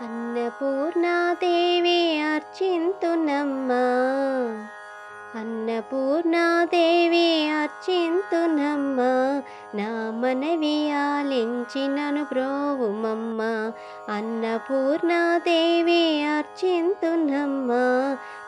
అన్నపూర్ణాదేవి అర్చింతునమ్మా అన్నపూర్ణాదేవి అర్చింతునమ్మా నా మనవి ఆలించినను బ్రోవుమమ్మ అన్నపూర్ణాదేవి అర్చింతునమ్మా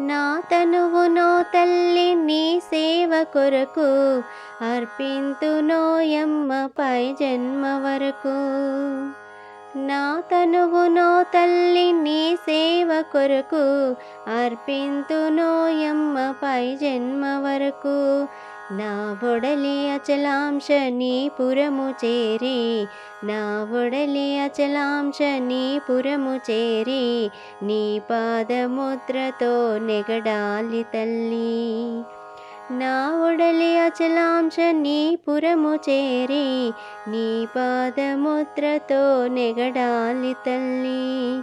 నా తనువునో తల్లి నీ సేవ కొరకు అర్పింతునోయమ్మ పై జన్మ వరకు. నా తనువునో తల్లి నీ సేవ కొరకు అర్పింతునోయమ్మ పై జన్మ వరకు. నా ఒడలి అచలాంశ నీ పురము చేరి నా ఒడలి అచలాంశ నీ పురము చేరి నీ పాదముద్రతో నెగడాలి తల్లి. నా ఒడలి అచలాంశ నీ పురము చేరి నీ పాదముద్రతో నెగడాలి తల్లి.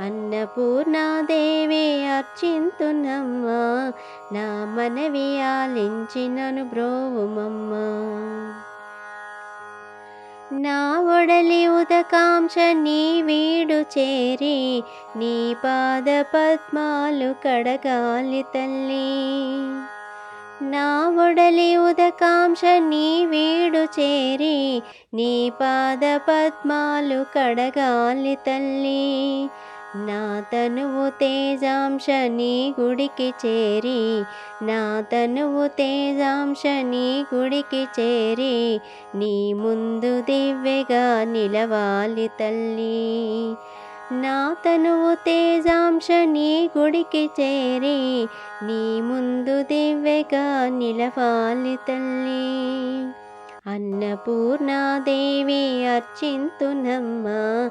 అన్నపూర్ణాదేవే అర్చింతునమ్మా నా మనవి ఆలించినను బ్రోవుమమ్మ. నా ఒడలి ఉదకాంక్ష నీ వీడు చేరి నీ పాద పద్మాలు కడగాలి తల్లి. నా ఒడలి ఉదకాంక్ష నీ వీడు చేరి నీ పాద పద్మాలు కడగాలి తల్లి. నా తనువు తేజాంశ నీ గుడికి చేరి నా తనువు తేజాంశ నీ గుడికి చేరి నీ ముందు దివ్యగా నిలవాలి తల్లి. నా తనువు తేజాంశ నీ గుడికి చేరి నీ ముందు దివ్యగా నిలవాలి తల్లి. అన్నపూర్ణాదేవి అర్చింతునమ్మా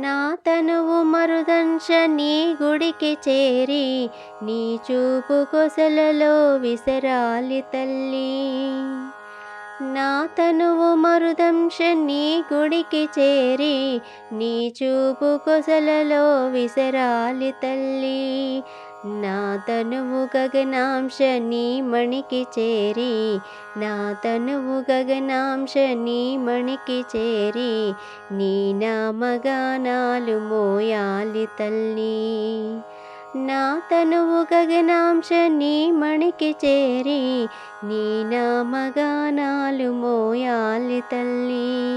నా తనువు మరుదంశ నీ గుడికి చేరి నీ చూపు కొసలలో విసరాలి తల్లి. నా తనువు మరుదంశ నీ గుడికి చేరి నీ చూపు కొసలలో విసరాలి తల్లి. నా తనువు గగనాంశ నీ మణికి చేరి నా తనువు గగనాంశ నీ మణికి చేరి నీ నా నామగానాలు మోయాలి తల్లి. నా తనువు గగనాంశ నీ మణికి చేరి నీ నా నామగానాలు మోయాలి తల్లి.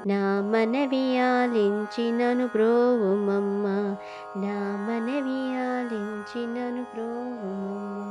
నా మనవి ఆలించినను నా మనవి ఆలించినను బ్రోవుమమ్మ